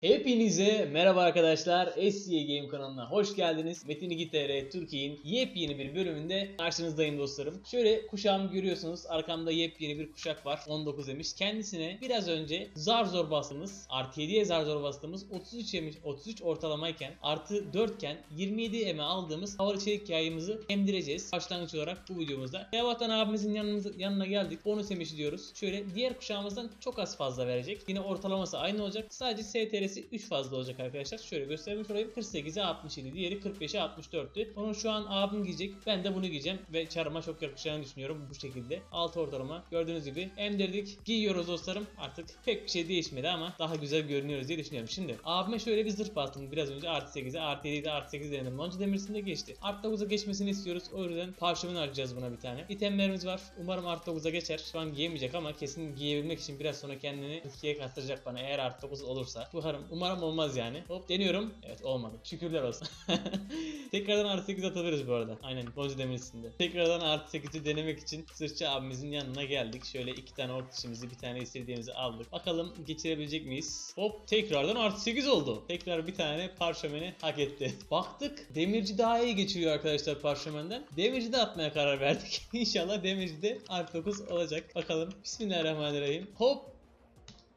Hepinize merhaba arkadaşlar. SCA Game kanalına hoş geldiniz. Metin 2 TR Türkiye'nin yepyeni bir bölümünde karşınızdayım dostlarım. Şöyle kuşağımı görüyorsunuz. Arkamda yepyeni bir kuşak var. 19 demiş. Kendisine biraz önce zar zor bastığımız, artı 7'ye zar zor bastığımız 33 yemiş, 33 ortalamayken artı 4 iken 27 eme aldığımız havalı çelik yayımızı emdireceğiz. Başlangıç olarak bu videomuzda. Eyvahtan abimizin yanımıza, yanına geldik. Bonus emişi diyoruz. Şöyle diğer kuşağımızdan çok az fazla verecek. Yine ortalaması aynı olacak. Sadece STR'si 3 fazla olacak arkadaşlar. Şöyle göstermiş olayım. 48'e 67. Diğeri 45'e 64'tü. Onu şu an abim giyecek. Ben de bunu giyeceğim. Ve çarıma çok yakışacağını düşünüyorum bu şekilde. 6 ortalama. Gördüğünüz gibi emdirdik. Giyiyoruz dostlarım. Artık pek bir şey değişmedi ama daha güzel görünüyoruz diye düşünüyorum. Şimdi abime şöyle bir zırh bastım. Biraz önce artı 8'e artı 7'de artı 8 denedim. Lonca demirsinde geçti. Artı 9'a geçmesini istiyoruz. O yüzden parşömen harcayacağız buna bir tane. İtemlerimiz var. Umarım artı 9'a geçer. Şu an giyemeyecek ama kesin giyebilmek için biraz sonra kendini ikiye kattıracak bana. Eğer artı 9 olursa. Umarım, umarım olmaz yani. Hop deniyorum. Evet olmadı. Şükürler olsun. Tekrardan artı 8 atabiliriz bu arada. Aynen Lonca demirsinde. Tekrardan artı 8'i denemek için sırça abimizin yanına geldik. Şöyle iki tane ort dişimizi bir tane istediğimizi aldık. Bakalım geçirebilecek miyiz? Hop tekrardan artı 8 oldu. Tekrar bir tane parşömeni hak etti. Baktık demirci daha iyi geçiriyor arkadaşlar parşömenden. Demirci de atmaya karar verdik. İnşallah demirci de artı 9 olacak. Bakalım. Bismillahirrahmanirrahim. Hop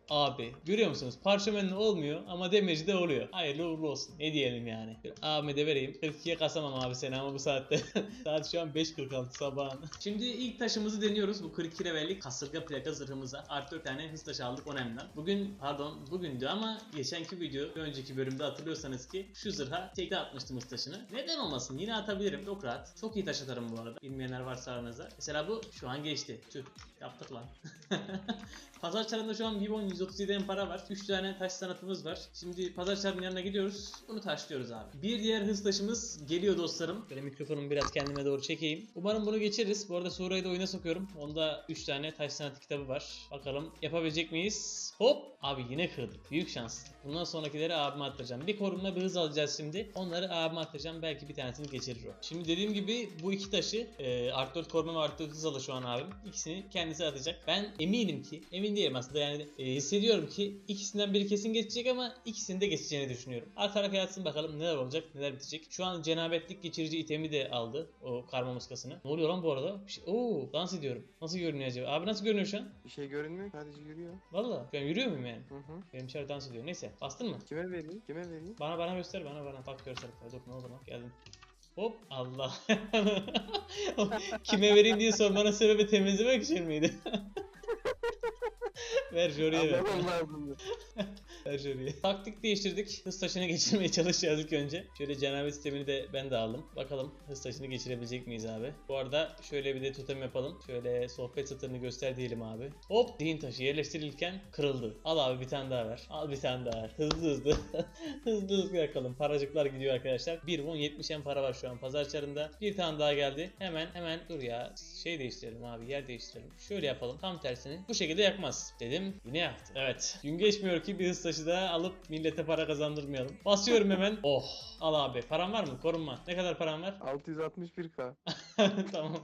Abi görüyor musunuz? Parşömenli olmuyor ama demirci de oluyor. Hayırlı uğurlu olsun. Ne diyelim yani. Bir Ahmet'e vereyim. 42'ye kasamam abi seni ama bu saatte. Saat şu an 5.46 sabahın. Şimdi ilk taşımızı deniyoruz. Bu 42 levellik kasırga plaka zırhımıza. Artı 4 tane hız taşı aldık Onem'den. Bugün pardon bugündü ama geçenki video önceki bölümde hatırlıyorsanız ki şu zırha tekte atmıştım hız taşını. Neden olmasın? Yine atabilirim. Çok rahat. Çok iyi taş atarım bu arada. Bilmeyenler varsa aranızda. Mesela bu şu an geçti. Tüh. Yaptık lan. Pazar çarında şu an Vivon 137 en para var. 3 tane taş sanatımız var. Şimdi pazar çarının yanına gidiyoruz. Bunu taşlıyoruz abi. Bir diğer hız taşımız geliyor dostlarım. Böyle mikrofonumu biraz kendime doğru çekeyim. Umarım bunu geçeriz. Bu arada Sura'yı da oyuna sokuyorum. Onda 3 tane taş sanatı kitabı var. Bakalım yapabilecek miyiz? Hop! Abi yine kırdık. Büyük şans. Bundan sonrakileri abime attıracağım. Bir korumla bir hız alacağız şimdi. Onları abime attıracağım. Belki bir tanesini geçirir o. Şimdi dediğim gibi bu iki taşı e, Art 4 koruma ve Art 4 hız alı şu an abim. İkisini kendisi atacak. Ben eminim ki emin değilim aslında yani e, hissediyorum ki ikisinden biri kesin geçecek ama ikisini de geçeceğini düşünüyorum. Arka arkaya atsın bakalım neler olacak neler bitecek. Şu an cenabetlik geçirici itemi de aldı o karma muskasını. Ne oluyor lan bu arada? Bir şey... Oo dans ediyorum. Nasıl görünüyor acaba? Abi nasıl görünüyor şu an? Bir şey görünmüyor sadece yürüyor. Valla ben yürüyor muyum yani? Hı hı. Benim içeride dans ediyor. Neyse bastın mı? Kime vereyim? Kime vereyim? Bana bana göster bana bana. Bak görsel. Dur ne oldu lan? Geldim. Hop Allah. Kime vereyim diye sormana sebebi temizlemek için miydi? ver Jory'e ver. Ver Jory'e. Taktik değiştirdik. Hız taşını geçirmeye çalışacağız ilk önce. Şöyle cenabet sistemini de ben de aldım. Bakalım hız taşını geçirebilecek miyiz abi? Bu arada şöyle bir de totem yapalım. Şöyle sohbet satırını göster diyelim abi. Hop zihin taşı yerleştirilirken kırıldı. Al abi bir tane daha ver. Al bir tane daha ver. Hızlı hızlı. hızlı hızlı yakalım. Paracıklar gidiyor arkadaşlar. 1 won 70 en para var şu an pazar çarında. Bir tane daha geldi. Hemen hemen dur ya. Şey değiştirelim abi yer değiştirelim. Şöyle yapalım tam tersini. Bu şekilde yakmaz dedim. Yine yaktı. Evet. Gün geçmiyor ki bir hız taşı daha alıp millete para kazandırmayalım. Basıyorum hemen. Oh. Al abi. Param var mı? Korunma. Ne kadar param var? 661k. tamam.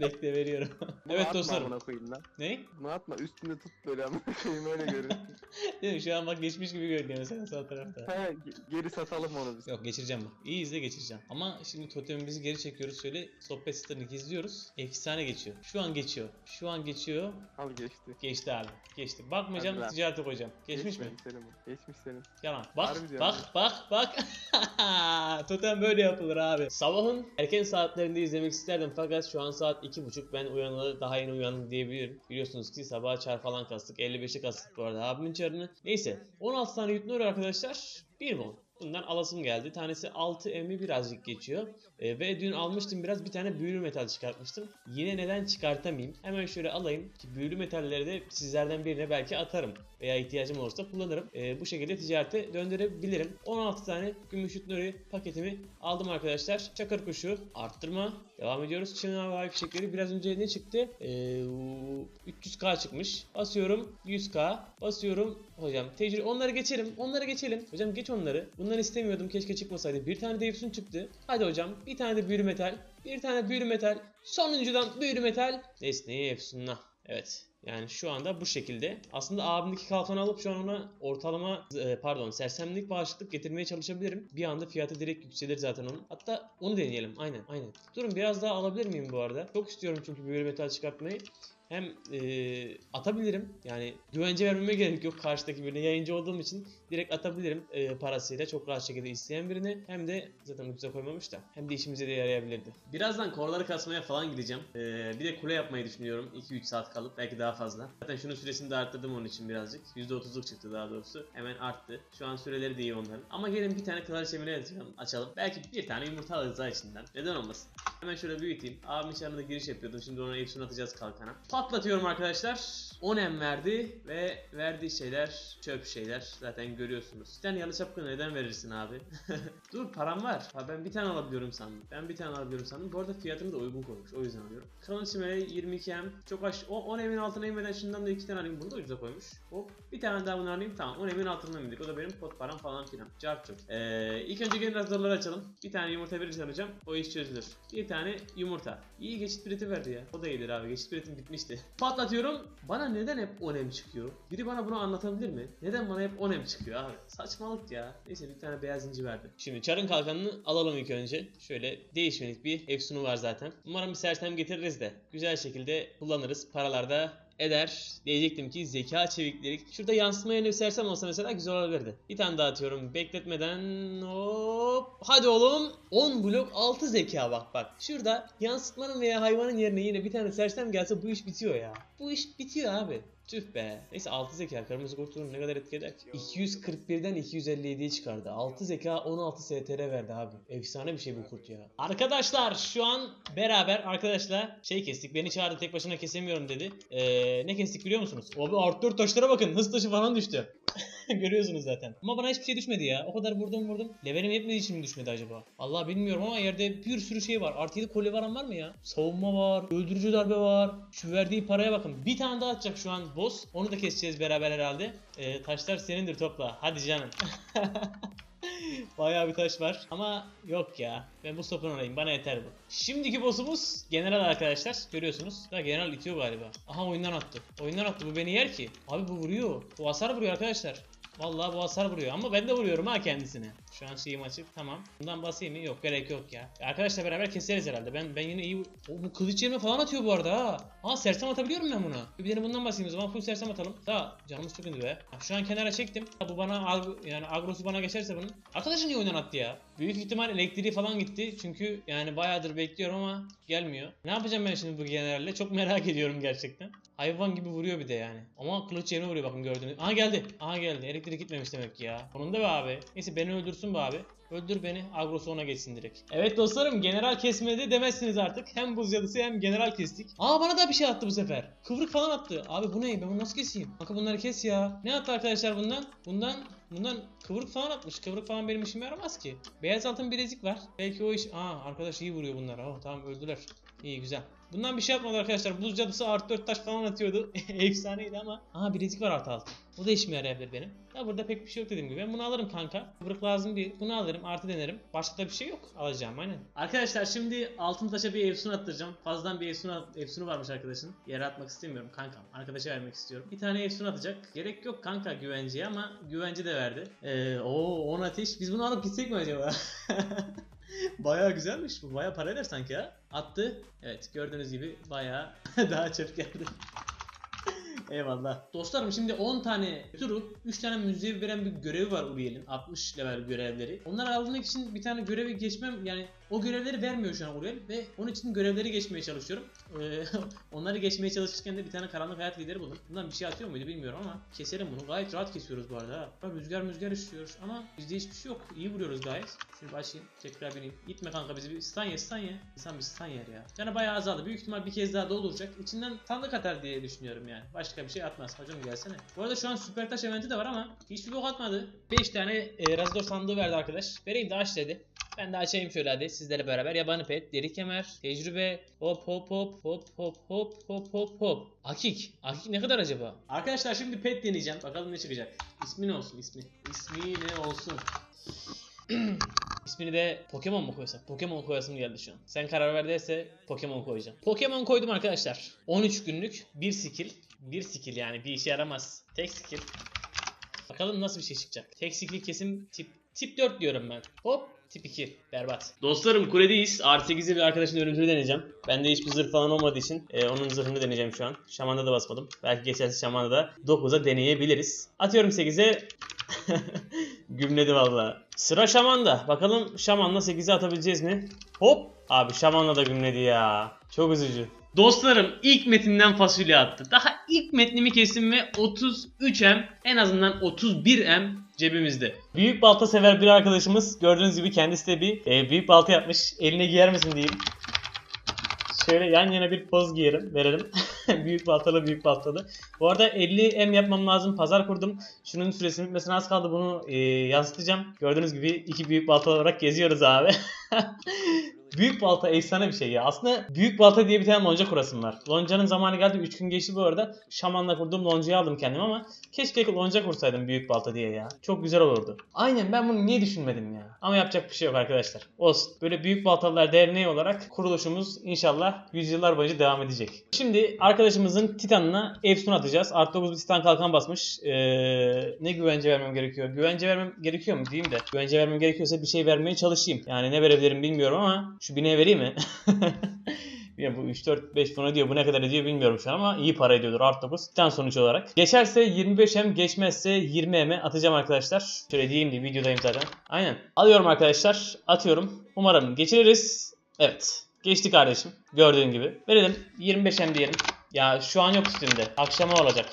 Bekle veriyorum. Bunu evet atma dostlarım. amına koyayım lan. Ne? Bunu atma üstünde tut böyle amına koyayım öyle görün. Değil mi? Şu an bak geçmiş gibi görünüyor mesela sağ tarafta. He ge- geri satalım onu biz. Yok geçireceğim bak. İyi izle geçireceğim. Ama şimdi totemimizi geri çekiyoruz. Şöyle sohbet sitelerini gizliyoruz. Efsane geçiyor. Şu an geçiyor. Şu an geçiyor. Al geçti. Geçti abi. Geçti. Bakmayacağım Hadi lan. ticarete koyacağım. Geçmiş mi? Senin bu. Geçmiş senin. Yalan. Bak Harbi diyorum bak bak bak. Totem böyle yapılır abi. Sabahın erken saatlerinde izlemek isterdim fakat şu an saat 2.30 ben uyanalı daha yeni uyandım diyebilirim. Biliyorsunuz ki sabah çar falan kastık. 55'i kastık bu arada abimin çarını. Neyse 16 tane yutun arkadaşlar. 1 won. Bundan alasım geldi. Tanesi 6 emmi birazcık geçiyor. Ee, ve dün almıştım biraz bir tane büyülü metal çıkartmıştım. Yine neden çıkartamayayım? Hemen şöyle alayım ki büyülü metalleri de sizlerden birine belki atarım. Veya ihtiyacım olursa kullanırım. Ee, bu şekilde ticarete döndürebilirim. 16 tane gümüş nuri paketimi aldım arkadaşlar. Çakır kuşu arttırma. Devam ediyoruz. Çin hava fişekleri biraz önce ne çıktı? Ee, 300k çıkmış. Basıyorum 100k. Basıyorum hocam tecrübe onları geçelim. Onları geçelim. Hocam geç onları. Bunları istemiyordum. Keşke çıkmasaydı. Bir tane de Efsun çıktı. Hadi hocam. Bir tane de büyülü metal. Bir tane büyülü metal. Sonuncudan büyülü metal. Nesneyi Efsun'la. Evet. Yani şu anda bu şekilde. Aslında abimdeki kalkanı alıp şu an ona ortalama e, pardon sersemlik bağışıklık getirmeye çalışabilirim. Bir anda fiyatı direkt yükselir zaten onun. Hatta onu deneyelim. Aynen aynen. Durun biraz daha alabilir miyim bu arada? Çok istiyorum çünkü böyle metal çıkartmayı. Hem e, atabilirim. Yani güvence vermeme gerek yok karşıdaki birine. Yayıncı olduğum için direkt atabilirim e, parasıyla çok rahat şekilde isteyen birine. Hem de zaten ucuza koymamış da. Hem de işimize de yarayabilirdi. Birazdan korları kasmaya falan gideceğim. E, bir de kule yapmayı düşünüyorum. 2-3 saat kalıp belki daha fazla. Zaten şunun süresini de arttırdım onun için birazcık. %30'luk çıktı daha doğrusu. Hemen arttı. Şu an süreleri de iyi onların. Ama gelin bir tane kraliçe mine açalım. Belki bir tane yumurta alırız ha içinden. Neden olmasın? Hemen şöyle büyüteyim. Abim içeride giriş yapıyordum. Şimdi ona hepsini atacağız kalkana. Patlatıyorum arkadaşlar. 10 em verdi ve verdiği şeyler çöp şeyler. Zaten görüyorsunuz. Bir tane yalı çapkını neden verirsin abi? Dur param var. Ha, ben bir tane alabiliyorum sandım. Ben bir tane alabiliyorum sandım. Bu arada fiyatını da uygun koymuş. O yüzden alıyorum. Kralın çimene 22 em. Çok aş... O 10 emin altına inmeden şundan da 2 tane alayım. Bunu da ucuza koymuş. Hop. Bir tane daha bunu alayım. Tamam. 10 emin altına indik. O da benim pot param falan filan. Cart çok. Ee, ilk önce gelin hazırları açalım. Bir tane yumurta verirse alacağım. O iş çözülür. Bir tane yumurta. İyi geçit bileti verdi ya. O da iyidir abi. Geçit biletim bitmişti. Patlatıyorum. Bana neden hep 10 em çıkıyor? Biri bana bunu anlatabilir mi? Neden bana hep 10 em çıkıyor abi? Saçmalık ya. Neyse bir tane beyaz inci verdi. Şimdi çarın kalkanını alalım ilk önce. Şöyle değişmelik bir efsunu var zaten. Umarım bir sersem getiririz de. Güzel şekilde kullanırız. Paralarda eder. Diyecektim ki zeka çevikleri. Şurada yansıma yönü sersem olsa mesela güzel olabilirdi. Bir tane daha atıyorum. Bekletmeden hop. Hadi oğlum. 10 blok 6 zeka bak bak. Şurada yansıtmanın veya hayvanın yerine yine bir tane sersem gelse bu iş bitiyor ya. Bu iş bitiyor abi. Tüh be. Neyse 6 zeka kırmızı kurtulun ne kadar etki eder ki? 241'den 257'ye çıkardı. 6 zeka 16 STR verdi abi. Efsane bir şey bu kurt ya. Arkadaşlar şu an beraber arkadaşla şey kestik. Beni çağırdı tek başına kesemiyorum dedi. Ee, ne kestik biliyor musunuz? Abi art 4 taşlara bakın. Hız taşı falan düştü. Görüyorsunuz zaten. Ama bana hiçbir şey düşmedi ya. O kadar vurdum vurdum. Levelim yetmediği için mi düşmedi acaba? Allah bilmiyorum ama yerde bir sürü şey var. Artı 7 kolye varan var mı ya? Savunma var. Öldürücü darbe var. Şu verdiği paraya bakın. Bir tane daha atacak şu an boss. Onu da keseceğiz beraber herhalde. Ee, taşlar senindir topla. Hadi canım. Bayağı bir taş var ama yok ya. Ben bu stopunu alayım. Bana yeter bu. Şimdiki boss'umuz General arkadaşlar. Görüyorsunuz. Da General itiyor galiba. Aha oyundan attı. Oyundan attı. Bu beni yer ki. Abi bu vuruyor. Bu hasar vuruyor arkadaşlar. Vallahi bu hasar vuruyor ama ben de vuruyorum ha kendisine. Şu an şeyim açık tamam. Bundan basayım mı? Yok gerek yok ya. Arkadaşlar beraber keseriz herhalde. Ben ben yine iyi... O, bu kılıç yerime falan atıyor bu arada ha. Aa sersem atabiliyorum ben buna. Bir de bundan basayım o zaman full sersem atalım. Daha canımız çok indi be. Ha, Şu an kenara çektim. Ha, Bu bana agro, yani agrosu bana geçerse bunun. Arkadaşın niye oyundan attı ya? Büyük ihtimal elektriği falan gitti. Çünkü yani bayağıdır bekliyorum ama gelmiyor. Ne yapacağım ben şimdi bu generalle? Çok merak ediyorum gerçekten. Hayvan gibi vuruyor bir de yani. Ama kılıç yerine vuruyor bakın gördüğünüz. Aha geldi. Aha geldi. Elektrik gitmemiş demek ki ya. Onun da be abi. Neyse beni öldürsün be abi. Öldür beni. Agrosu ona geçsin direkt. Evet dostlarım general kesmedi demezsiniz artık. Hem buz yadısı hem general kestik. Aa bana da bir şey attı bu sefer. Kıvrık falan attı. Abi bu ne? Ben bunu nasıl keseyim? Kanka bunları kes ya. Ne attı arkadaşlar bundan? Bundan Bundan kıvrık falan atmış. Kıvrık falan benim işime yaramaz ki. Beyaz altın bilezik var. Belki o iş... Aa arkadaş iyi vuruyor bunlar. Oh tamam öldüler. İyi güzel. Bundan bir şey yapmadı arkadaşlar. Buz cadısı artı 4 taş falan atıyordu. Efsaneydi ama. Aha bilezik var artı altı. Bu da işime yarayabilir benim. Ya burada pek bir şey yok dediğim gibi. Ben bunu alırım kanka. Kıvrık lazım değil. Bunu alırım artı denerim. Başka da bir şey yok. Alacağım aynen. Arkadaşlar şimdi altın taşa bir efsun attıracağım. Fazladan bir efsun, efsunu varmış arkadaşın. Yere atmak istemiyorum kankam. Arkadaşa vermek istiyorum. Bir tane efsun atacak. Gerek yok kanka güvenceye ama güvence de verdi. Ee, o 10 ateş. Biz bunu alıp gitsek mi acaba? Baya güzelmiş bu. Baya para eder sanki ha. Attı. Evet gördüğünüz gibi baya daha çöp geldi. Eyvallah. Dostlarım şimdi 10 tane turu 3 tane müziği veren bir görevi var Uriel'in. 60 level görevleri. Onları almak için bir tane görevi geçmem yani o görevleri vermiyor şu an Uriel ve onun için görevleri geçmeye çalışıyorum. Ee, onları geçmeye çalışırken de bir tane karanlık hayat lideri buldum. Bundan bir şey atıyor muydu bilmiyorum ama keserim bunu. Gayet rahat kesiyoruz bu arada ha. Rüzgar rüzgar işliyor ama bizde hiçbir şey yok. İyi vuruyoruz gayet. Şimdi başlayayım. Tekrar bineyim. Gitme kanka bizi bir stun ye stun ye. İnsan bir stun yer ya. Yani bayağı azaldı. Büyük ihtimal bir kez daha dolduracak. İçinden sandık atar diye düşünüyorum yani. Başka bir şey atmaz. Hocam gelsene. Bu arada şu an süper taş eventi de var ama hiçbir bok atmadı. 5 tane e, Razor sandığı verdi arkadaş. Vereyim de aç dedi. Ben de açayım şöyle hadi sizlerle beraber. Yabani pet, deri kemer, tecrübe, hop hop hop hop hop hop hop hop hop. Akik. Akik ne kadar acaba? Arkadaşlar şimdi pet deneyeceğim. Bakalım ne çıkacak. İsmi ne olsun ismi? İsmi ne olsun? İsmini de Pokemon mu koysak? Pokemon koyasım geldi şu an. Sen karar ver derse Pokemon koyacağım. Pokemon koydum arkadaşlar. 13 günlük bir skill. Bir skill yani bir işe yaramaz. Tek skill. Bakalım nasıl bir şey çıkacak. Tek skill kesim tip tip 4 diyorum ben. Hop tip 2. Berbat. Dostlarım kuledeyiz. R8'de bir arkadaşın örüntülü deneyeceğim. Bende hiçbir zırh falan olmadığı için e, onun zırhını deneyeceğim şu an. Şaman'da da basmadım. Belki geçerse Şaman'da da 9'a deneyebiliriz. Atıyorum 8'e. Gümledi valla. Sıra Şaman'da. Bakalım Şaman'la 8'e atabileceğiz mi? Hop. Abi Şaman'la da gümledi ya. Çok üzücü. Dostlarım ilk metinden fasulye attı. Daha ilk metnimi kestim ve 33M en azından 31M cebimizde. Büyük balta sever bir arkadaşımız gördüğünüz gibi kendisi de bir e, büyük balta yapmış. Eline giyer misin diyeyim. Şöyle yan yana bir poz giyerim, verelim. büyük baltalı büyük baltalı. Bu arada 50 M yapmam lazım. Pazar kurdum. Şunun süresinin bitmesine az kaldı. Bunu e, yansıtacağım. Gördüğünüz gibi iki büyük balta olarak geziyoruz abi. Büyük balta efsane bir şey ya. Aslında büyük balta diye bir tane lonca kurasım var. Loncanın zamanı geldi. 3 gün geçti bu arada. Şamanla kurduğum loncayı aldım kendim ama keşke lonca kursaydım büyük balta diye ya. Çok güzel olurdu. Aynen ben bunu niye düşünmedim ya. Ama yapacak bir şey yok arkadaşlar. Olsun. Böyle büyük baltalılar derneği olarak kuruluşumuz inşallah yüzyıllar boyunca devam edecek. Şimdi arkadaşımızın Titan'ına Efsun atacağız. Artı 9 bir Titan kalkan basmış. Ee, ne güvence vermem gerekiyor? Güvence vermem gerekiyor mu diyeyim de. Güvence vermem gerekiyorsa bir şey vermeye çalışayım. Yani ne verebilirim bilmiyorum ama şu bineğe vereyim mi? Ya bu 3 4 5 bunu diyor. Bu ne kadar ediyor bilmiyorum şu an ama iyi para ediyordur art 9. Titan sonuç olarak. Geçerse 25M, geçmezse 20M'e atacağım arkadaşlar. Şöyle diyeyim diye videodayım zaten. Aynen. Alıyorum arkadaşlar. Atıyorum. Umarım geçiririz. Evet. Geçti kardeşim. Gördüğün gibi. Verelim. 25M diyelim. Ya şu an yok üstünde. Akşama olacak.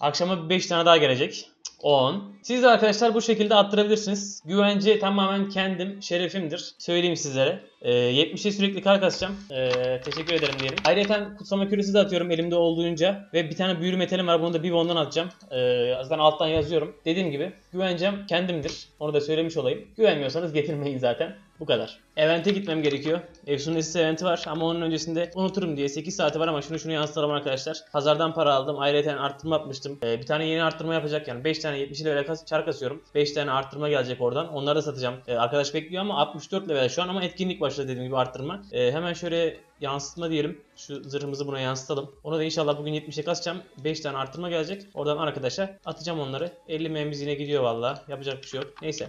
Akşama 5 tane daha gelecek. 10. Siz de arkadaşlar bu şekilde attırabilirsiniz. Güvence tamamen kendim, şerefimdir. Söyleyeyim sizlere. Ee, 70'e sürekli kar kasacağım. Ee, teşekkür ederim diyelim. Ayrıca kutsama küresi de atıyorum elimde olduğunca. Ve bir tane büyülü metalim var. Bunu da bir bondan atacağım. Ee, zaten alttan yazıyorum. Dediğim gibi güvencem kendimdir. Onu da söylemiş olayım. Güvenmiyorsanız getirmeyin zaten. Bu kadar. Event'e gitmem gerekiyor. Efsun'un Esis eventi var ama onun öncesinde unuturum diye 8 saati var ama şunu şunu yansıtalım arkadaşlar. Pazardan para aldım. Ayrıca arttırma yapmıştım. Ee, bir tane yeni arttırma yapacak yani 5 tane 70 level kas çar kasıyorum. 5 tane arttırma gelecek oradan. Onları da satacağım. Ee, arkadaş bekliyor ama 64 level şu an ama etkinlik başladı dediğim gibi arttırma. Ee, hemen şöyle yansıtma diyelim. Şu zırhımızı buna yansıtalım. Onu da inşallah bugün 70'e kasacağım. 5 tane arttırma gelecek. Oradan arkadaşa atacağım onları. 50 memiz yine gidiyor valla. Yapacak bir şey yok. Neyse.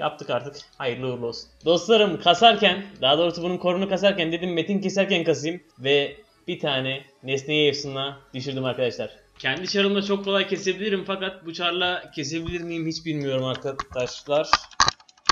Yaptık artık. Hayırlı uğurlu olsun. Dostlarım kasarken, daha doğrusu bunun korunu kasarken dedim metin keserken kasayım ve bir tane nesneyi efsunla düşürdüm arkadaşlar. Kendi çarımla çok kolay kesebilirim fakat bu çarla kesebilir miyim hiç bilmiyorum arkadaşlar.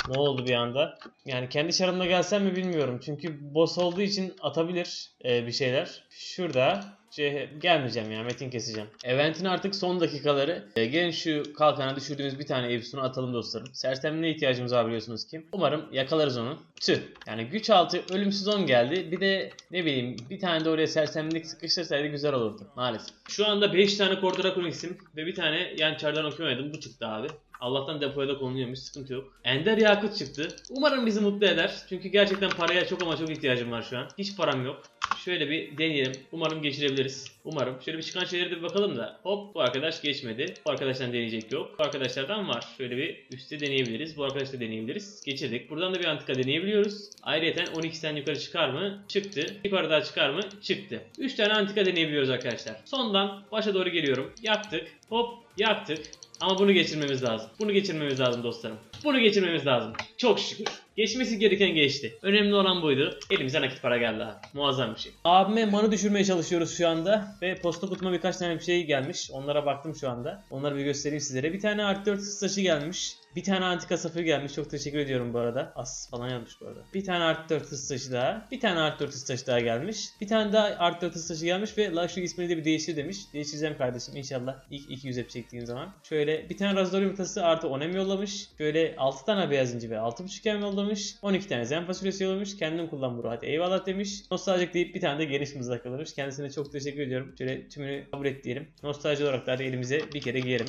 Ne oldu bir anda? Yani kendi çarımla gelsem mi bilmiyorum. Çünkü boss olduğu için atabilir e, bir şeyler. Şurada şey, gelmeyeceğim ya metin keseceğim. Event'in artık son dakikaları. E, gelin şu kalkana düşürdüğümüz bir tane Epsun'u atalım dostlarım. Sersemliğe ihtiyacımız var biliyorsunuz ki. Umarım yakalarız onu. Tüh. Yani güç altı ölümsüz 10 geldi. Bir de ne bileyim bir tane de oraya sersemlik sıkıştırsaydı güzel olurdu. Maalesef. Şu anda 5 tane Cordura Chronix'im ve bir tane yan çardan okumaydım. Bu çıktı abi. Allah'tan depoya da konuluyormuş sıkıntı yok. Ender Yakut çıktı. Umarım bizi mutlu eder. Çünkü gerçekten paraya çok ama çok ihtiyacım var şu an. Hiç param yok. Şöyle bir deneyelim. Umarım geçirebiliriz. Umarım. Şöyle bir çıkan şeylere de bir bakalım da. Hop bu arkadaş geçmedi. Bu arkadaştan deneyecek yok. Bu arkadaşlardan var. Şöyle bir üstte deneyebiliriz. Bu arkadaş da deneyebiliriz. Geçirdik. Buradan da bir antika deneyebiliyoruz. Ayrıca 12'den yukarı çıkar mı? Çıktı. Yukarı daha çıkar mı? Çıktı. 3 tane antika deneyebiliyoruz arkadaşlar. Sondan başa doğru geliyorum. Yaktık. Hop yaktık. Ama bunu geçirmemiz lazım. Bunu geçirmemiz lazım dostlarım. Bunu geçirmemiz lazım. Çok şükür. Geçmesi gereken geçti. Önemli olan buydu. Elimize nakit para geldi abi. Muazzam bir şey. Abime manı düşürmeye çalışıyoruz şu anda. Ve posta kutuma birkaç tane bir şey gelmiş. Onlara baktım şu anda. Onları bir göstereyim sizlere. Bir tane artı 4 taşı gelmiş. Bir tane antika safir gelmiş. Çok teşekkür ediyorum bu arada. As falan yazmış bu arada. Bir tane artı 4 hız taşı daha. Bir tane artı 4 hız taşı daha gelmiş. Bir tane daha artı 4 hız taşı gelmiş ve şu ismini de bir değiştir demiş. Değiştireceğim kardeşim inşallah. İlk 200 hep çektiğim zaman. Şöyle bir tane razdor yumurtası artı 10 em yollamış. Şöyle 6 tane beyaz inci ve 6.5 em yollamış. 12 tane zen fasulyesi yollamış. Kendim kullan bunu hadi eyvallah demiş. Nostaljik deyip bir tane de geniş mızrak yollamış. Kendisine çok teşekkür ediyorum. Şöyle tümünü kabul et diyelim. Nostalji olarak da elimize bir kere giyerim.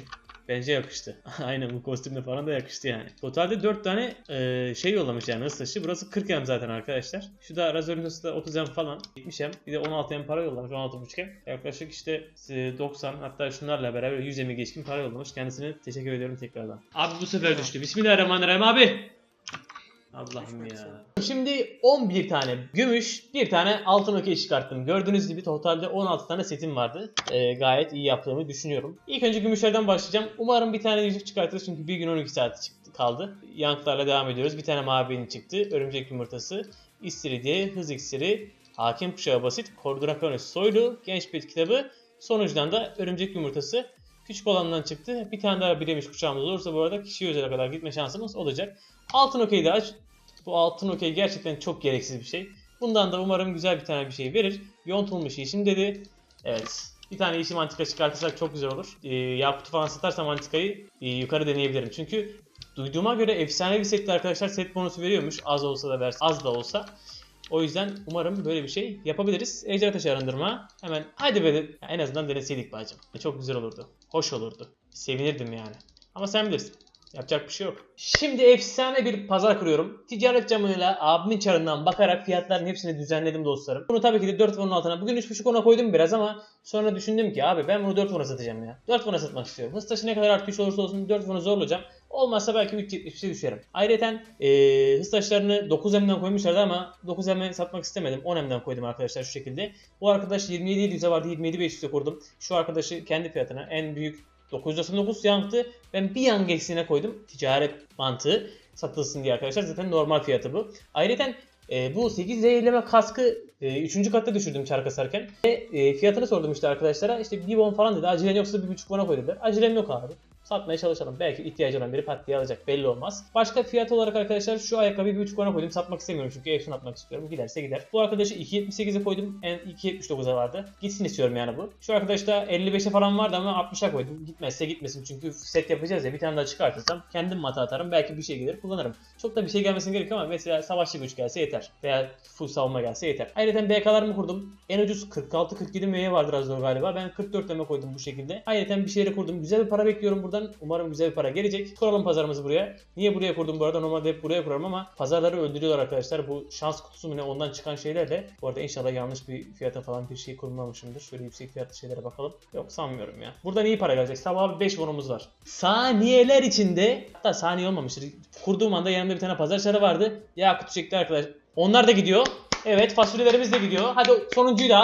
Bence yakıştı. Aynen bu kostümle falan da yakıştı yani. Totalde 4 tane e, şey yollamış yani hız taşı. Burası 40 em zaten arkadaşlar. Şu da Razor'un da 30 em falan. 70 em. Bir de 16 em para yollamış. 16,5 em. Yaklaşık işte e, 90 hatta şunlarla beraber 100 em'i geçkin para yollamış. Kendisine teşekkür ediyorum tekrardan. Abi bu sefer düştü. Bismillahirrahmanirrahim abi. Allah'ım ya. Şimdi 11 tane gümüş, bir tane altın okey çıkarttım. Gördüğünüz gibi totalde 16 tane setim vardı. Ee, gayet iyi yaptığımı düşünüyorum. İlk önce gümüşlerden başlayacağım. Umarım bir tane yüzük çıkartırız çünkü bir gün 12 saat çıktı, kaldı. Yanklarla devam ediyoruz. Bir tane mavi çıktı. Örümcek yumurtası, istiridye, hız iksiri, hakim kuşağı basit, Cordraconis soylu, genç bir kitabı. Sonucudan da örümcek yumurtası. Küçük olandan çıktı. Bir tane daha bilemiş kuşağımız olursa bu arada kişiye özele kadar gitme şansımız olacak. Altın okey de aç. Bu altın okey gerçekten çok gereksiz bir şey. Bundan da umarım güzel bir tane bir şey verir. Yontulmuş işim dedi. Evet. Bir tane işim antika çıkartırsak çok güzel olur. Ee, Yakut'u falan satarsam antikayı e, yukarı deneyebilirim. Çünkü duyduğuma göre efsane bir sette arkadaşlar set bonusu veriyormuş. Az olsa da versin. Az da olsa. O yüzden umarım böyle bir şey yapabiliriz. Ejder taşı arındırma. Hemen hadi be en azından deneseydik bacım. Çok güzel olurdu. Hoş olurdu. Sevinirdim yani. Ama sen bilirsin. Yapacak bir şey yok. Şimdi efsane bir pazar kuruyorum. Ticaret camıyla abimin çarından bakarak fiyatların hepsini düzenledim dostlarım. Bunu tabii ki de 4 fonun altına. Bugün 3.5 ona koydum biraz ama sonra düşündüm ki abi ben bunu 4 fona satacağım ya. 4 fona satmak istiyorum. Hız taşı ne kadar artış olursa olsun 4 fonu zorlayacağım. Olmazsa belki 3.75'e düşerim. Ayrıca ee, hız taşlarını 9M'den koymuşlardı ama 9M'e satmak istemedim. 10M'den koydum arkadaşlar şu şekilde. Bu arkadaş 27.700'e vardı 27.500'e kurdum. Şu arkadaşı kendi fiyatına en büyük 999 yankı. Ben bir yan eksiğine koydum. Ticaret mantığı satılsın diye arkadaşlar. Zaten normal fiyatı bu. Ayrıca e, bu 8 zehirleme kaskı 3. katta düşürdüm çark asarken. Ve e, fiyatını sordum işte arkadaşlara. İşte 1 won falan dedi. Acilen yoksa 1.5 won'a koy dediler. Acelem yok abi. Satmaya çalışalım. Belki ihtiyacı olan biri pat diye alacak. Belli olmaz. Başka fiyat olarak arkadaşlar şu ayakkabıyı 1.5 won'a koydum. Satmak istemiyorum çünkü Efsun atmak istiyorum. Giderse gider. Bu arkadaşı 2.78'e koydum. En 2.79'a vardı. Gitsin istiyorum yani bu. Şu arkadaş da 55'e falan vardı ama 60'a koydum. Gitmezse gitmesin. Çünkü set yapacağız ya. Bir tane daha çıkartırsam kendim mata atarım. Belki bir şey gelir kullanırım. Çok da bir şey gelmesine gerek ama mesela savaşçı güç gelse yeter. Veya full savunma gelse yeter. Ayrıca BK'larımı kurdum. En ucuz 46-47 MY vardır az galiba. Ben 44 leme koydum bu şekilde. Ayrıca bir şeyleri kurdum. Güzel bir para bekliyorum buradan. Umarım güzel bir para gelecek. Kuralım pazarımızı buraya. Niye buraya kurdum bu arada? Normalde hep buraya kurarım ama pazarları öldürüyorlar arkadaşlar. Bu şans kutusu mu ne ondan çıkan şeylerle. Bu arada inşallah yanlış bir fiyata falan bir şey kurmamışımdır. Şöyle yüksek fiyatlı şeylere bakalım. Yok sanmıyorum ya. Buradan iyi para gelecek. Sabah 5 bonumuz var. Saniyeler içinde hatta saniye olmamıştır. Kurduğum anda yanımda bir tane pazar çarı vardı. Ya kutu çekti arkadaş. Onlar da gidiyor. Evet fasulyelerimiz de gidiyor. Hadi sonuncuyu da al.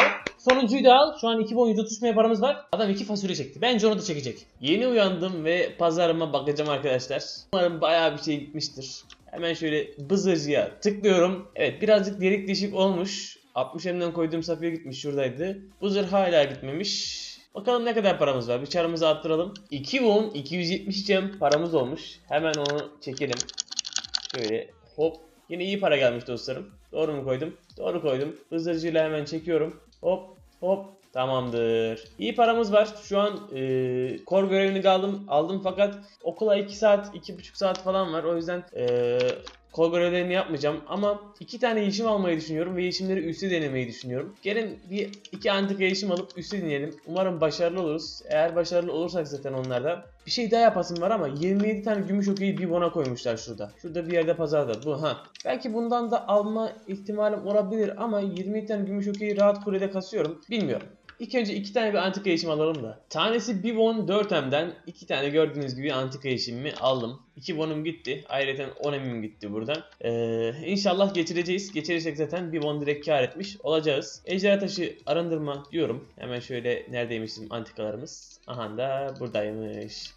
Sonuncuyu da al. Şu an 2 bon 130 MY paramız var. Adam 2 fasulye çekti. Bence onu da çekecek. Yeni uyandım ve pazarıma bakacağım arkadaşlar. Umarım bayağı bir şey gitmiştir. Hemen şöyle bızırcıya tıklıyorum. Evet birazcık delik deşik olmuş. 60 M'den koyduğum safya gitmiş şuradaydı. Bu zırh hala gitmemiş. Bakalım ne kadar paramız var. Bir çarımızı arttıralım. 2 won 270 cem paramız olmuş. Hemen onu çekelim. Şöyle hop. Yine iyi para gelmiş dostlarım. Doğru mu koydum? Doğru koydum. Hızırcıyla hemen çekiyorum. Hop hop. Tamamdır. İyi paramız var. Şu an e, kor görevini aldım, aldım fakat okula 2 saat, 2,5 saat falan var. O yüzden e, kol yapmayacağım ama iki tane yeşim almayı düşünüyorum ve yeşimleri üstü denemeyi düşünüyorum. Gelin bir iki antika yeşim alıp üstü deneyelim. Umarım başarılı oluruz. Eğer başarılı olursak zaten onlarda. Bir şey daha yapasım var ama 27 tane gümüş okeyi bir bona koymuşlar şurada. Şurada bir yerde pazarda. Bu ha. Belki bundan da alma ihtimalim olabilir ama 27 tane gümüş okeyi rahat kulede kasıyorum. Bilmiyorum. İlk önce iki tane bir antika yeşim alalım da. Tanesi 1 won 4M'den iki tane gördüğünüz gibi antika yeşimimi aldım. 2 won'um gitti. Ayrıca 10 M'im gitti buradan. Ee, inşallah geçireceğiz. Geçirirsek zaten 1 won direkt kar etmiş olacağız. Ejderha taşı arındırma diyorum. Hemen şöyle neredeymiş bizim antikalarımız. Aha da buradaymış.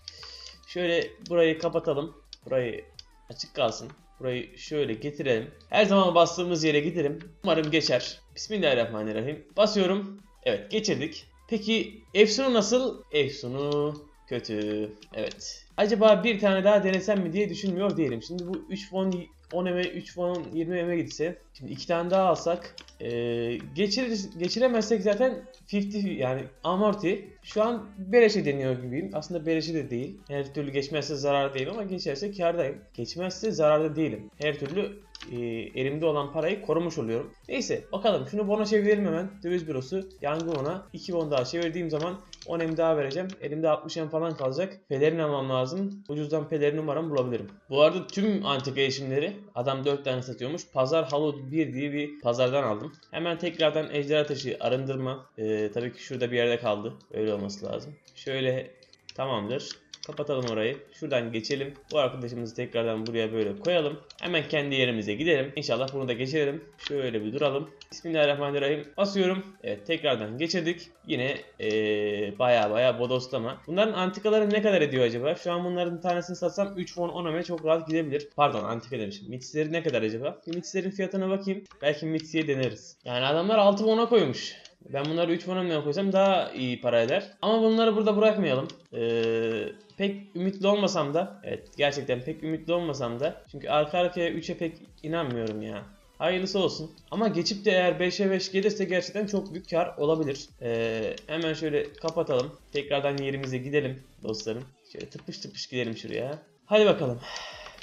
Şöyle burayı kapatalım. Burayı açık kalsın. Burayı şöyle getirelim. Her zaman bastığımız yere gidelim. Umarım geçer. Bismillahirrahmanirrahim. Basıyorum. Evet geçirdik. Peki Efsun'u nasıl? Efsun'u kötü. Evet. Acaba bir tane daha denesem mi diye düşünmüyor değilim. Şimdi bu 3 won 10 eme 3 won 20 eme gitse. Şimdi iki tane daha alsak. Ee, geçirir, geçiremezsek zaten 50 yani amorti. Şu an beleşe deniyor gibiyim. Aslında beleşe de değil. Her türlü geçmezse zarar değil ama geçerse kardayım. Geçmezse zararda değilim. Her türlü e, elimde olan parayı korumuş oluyorum. Neyse bakalım şunu bona çevirelim hemen. Döviz bürosu yangın ona. 2 bon daha çevirdiğim zaman 10 em daha vereceğim. Elimde 60 em falan kalacak. Pelerin almam lazım. Ucuzdan pelerin umarım bulabilirim. Bu arada tüm antika eşimleri adam 4 tane satıyormuş. Pazar Halo 1 diye bir pazardan aldım. Hemen tekrardan ejderha taşı arındırma. Ee, tabii ki şurada bir yerde kaldı. Öyle olması lazım. Şöyle tamamdır. Kapatalım orayı. Şuradan geçelim. Bu arkadaşımızı tekrardan buraya böyle koyalım. Hemen kendi yerimize gidelim. İnşallah bunu da geçirelim. Şöyle bir duralım. Bismillahirrahmanirrahim. Basıyorum. Evet tekrardan geçirdik. Yine ee, baya baya bodoslama. Bunların antikaları ne kadar ediyor acaba? Şu an bunların tanesini satsam 3 won 10 öme çok rahat gidebilir. Pardon antika demişim. Mitsleri ne kadar acaba? Mitslerin fiyatına bakayım. Belki mitsiye deneriz. Yani adamlar 6 won'a koymuş. Ben bunları 3 won'a koysam daha iyi para eder. Ama bunları burada bırakmayalım. Ee, pek ümitli olmasam da evet gerçekten pek ümitli olmasam da çünkü arka arkaya 3'e pek inanmıyorum ya. Hayırlısı olsun. Ama geçip de eğer 5'e 5 gelirse gerçekten çok büyük kar olabilir. Ee, hemen şöyle kapatalım. Tekrardan yerimize gidelim dostlarım. Şöyle tıpış tıpış gidelim şuraya. Hadi bakalım.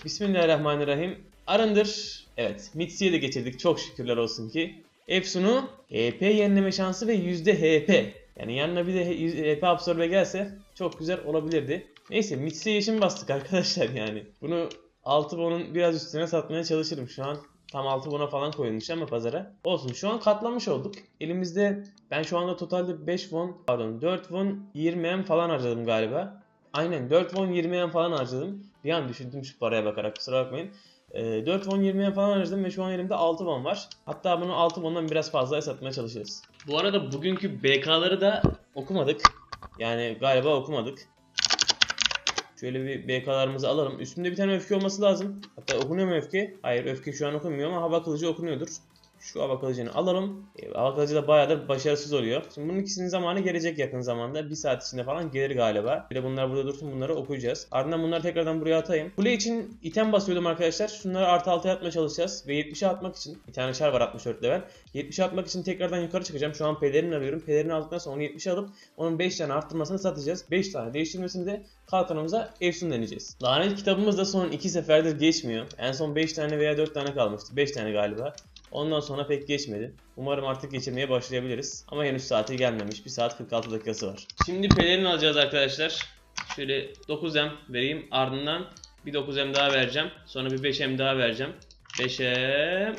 Bismillahirrahmanirrahim. Arındır. Evet. Mitsi'ye de geçirdik. Çok şükürler olsun ki. Efsun'u HP yenileme şansı ve %% HP. Yani yanına bir de HP absorbe gelse çok güzel olabilirdi. Neyse Mitsi'ye yeşim bastık arkadaşlar yani. Bunu 6 bonun biraz üstüne satmaya çalışırım şu an. Tam 6 bona falan koyulmuş ama pazara. Olsun şu an katlamış olduk. Elimizde ben şu anda totalde 5 won pardon 4 won 20 em falan harcadım galiba. Aynen 4 won 20 em falan harcadım. Bir an düşündüm şu paraya bakarak kusura bakmayın. Ee, 4 won 20 em falan harcadım ve şu an elimde 6 won var. Hatta bunu 6 won'dan biraz fazla satmaya çalışırız. Bu arada bugünkü BK'ları da okumadık. Yani galiba okumadık. Şöyle bir BK'larımızı alalım. Üstünde bir tane öfke olması lazım. Hatta okunuyor mu öfke? Hayır öfke şu an okunmuyor ama hava kılıcı okunuyordur. Şu hava kılıcını alalım. E, da bayağıdır başarısız oluyor. Şimdi bunun ikisinin zamanı gelecek yakın zamanda. Bir saat içinde falan gelir galiba. Bir de bunlar burada dursun bunları okuyacağız. Ardından bunları tekrardan buraya atayım. Kule için item basıyordum arkadaşlar. Şunları artı altıya atmaya çalışacağız. Ve 70'e atmak için. Bir tane şar var 64 level. 70'e atmak için tekrardan yukarı çıkacağım. Şu an pelerin arıyorum. Pelerini aldıktan sonra onu 70'e alıp onun 5 tane arttırmasını satacağız. 5 tane değiştirmesini de kalkanımıza Efsun deneyeceğiz. Lanet kitabımız da son 2 seferdir geçmiyor. En son 5 tane veya 4 tane kalmıştı. 5 tane galiba. Ondan sonra pek geçmedi. Umarım artık geçirmeye başlayabiliriz. Ama henüz saati gelmemiş. 1 saat 46 dakikası var. Şimdi pelerin alacağız arkadaşlar. Şöyle 9M vereyim. Ardından bir 9M daha vereceğim. Sonra bir 5M daha vereceğim. 5M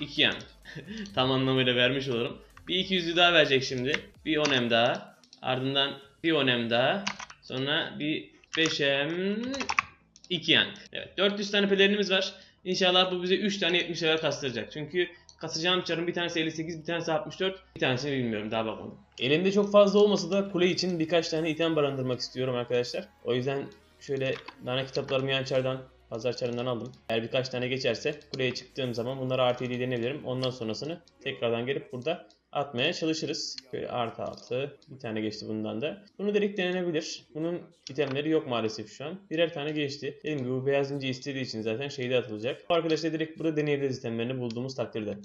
2M. Tam anlamıyla vermiş olurum. Bir 200'lü daha verecek şimdi. Bir 10M daha. Ardından bir 10M daha. Sonra bir 5M 2 yank. Evet 400 tane pelerinimiz var. İnşallah bu bize 3 tane 70 level kastıracak. Çünkü kasacağım çarın bir tanesi 58, bir tanesi 64, bir tanesini bilmiyorum daha bakmadım. Elimde çok fazla olmasa da kule için birkaç tane item barındırmak istiyorum arkadaşlar. O yüzden şöyle nane kitaplarımı yan çardan, pazar çarından aldım. Eğer birkaç tane geçerse kuleye çıktığım zaman bunları artı 7 denebilirim. Ondan sonrasını tekrardan gelip burada atmaya çalışırız. Böyle artı altı. Bir tane geçti bundan da. Bunu direkt denenebilir. Bunun itemleri yok maalesef şu an. Birer tane geçti. Dediğim gibi bu beyaz ince istediği için zaten şeyde atılacak. Bu arkadaşlar direkt burada deneyebiliriz itemlerini bulduğumuz takdirde.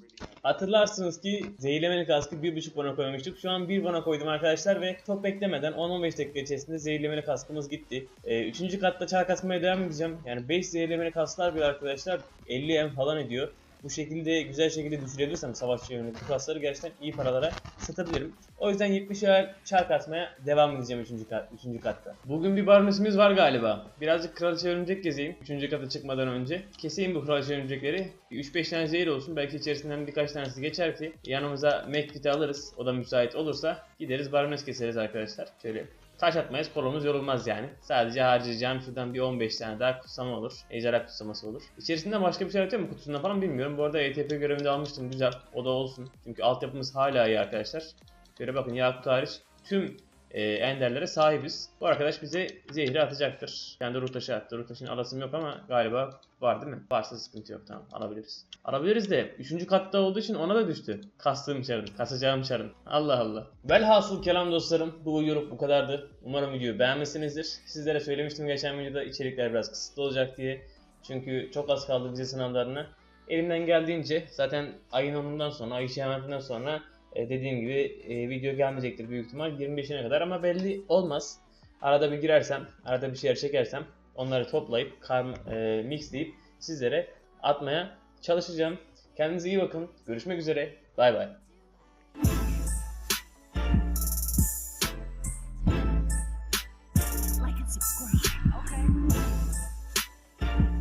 Hatırlarsınız ki zehirlemeli kaskı 1.5 bana koymuştuk. Şu an 1 bana koydum arkadaşlar ve çok beklemeden 10-15 dakika içerisinde zehirlemeli kaskımız gitti. Ee, üçüncü katta çar kasmaya devam edeceğim. Yani 5 zehirlemeli kasklar bir arkadaşlar 50 em falan ediyor bu şekilde güzel şekilde düşürebilirsem savaşçı yönelik bu kasları gerçekten iyi paralara satabilirim. O yüzden 70 level çark atmaya devam edeceğim 3. Kat, 3. katta. Bugün bir barnesimiz var galiba. Birazcık kraliçe örümcek gezeyim 3. kata çıkmadan önce. Keseyim bu kraliçe örümcekleri. 3-5 tane zehir olsun. Belki içerisinden birkaç tanesi geçer ki yanımıza Macbeth'i alırız. O da müsait olursa gideriz barnes keseriz arkadaşlar. Şöyle Taş atmayız kolumuz yorulmaz yani. Sadece harcayacağım şuradan bir 15 tane daha kutsama olur. Ejderha kutsaması olur. İçerisinde başka bir şey atıyor mu kutusunda falan bilmiyorum. Bu arada ETP görevinde almıştım güzel. O da olsun. Çünkü altyapımız hala iyi arkadaşlar. Şöyle bakın Yakut hariç tüm e, enderlere sahibiz. Bu arkadaş bize zehri atacaktır. Kendi ruh taşı attı. Ruh taşını alasım yok ama galiba var değil mi? Varsa sıkıntı yok tamam alabiliriz. Alabiliriz de 3. katta olduğu için ona da düştü. Kastığım çarın, kasacağım çarın. Allah Allah. Velhasıl kelam dostlarım bu videoluk bu kadardı. Umarım videoyu beğenmişsinizdir. Sizlere söylemiştim geçen videoda içerikler biraz kısıtlı olacak diye. Çünkü çok az kaldı vize sınavlarına. Elimden geldiğince zaten ayın 10'undan sonra, ay şehmetinden sonra e, dediğim gibi e, video gelmeyecektir büyük ihtimal 25'ine kadar ama belli olmaz. Arada bir girersem, arada bir şeyler çekersem onları toplayıp kar, e, mixleyip sizlere atmaya çalışacağım. Kendinize iyi bakın. Görüşmek üzere. Bay bay.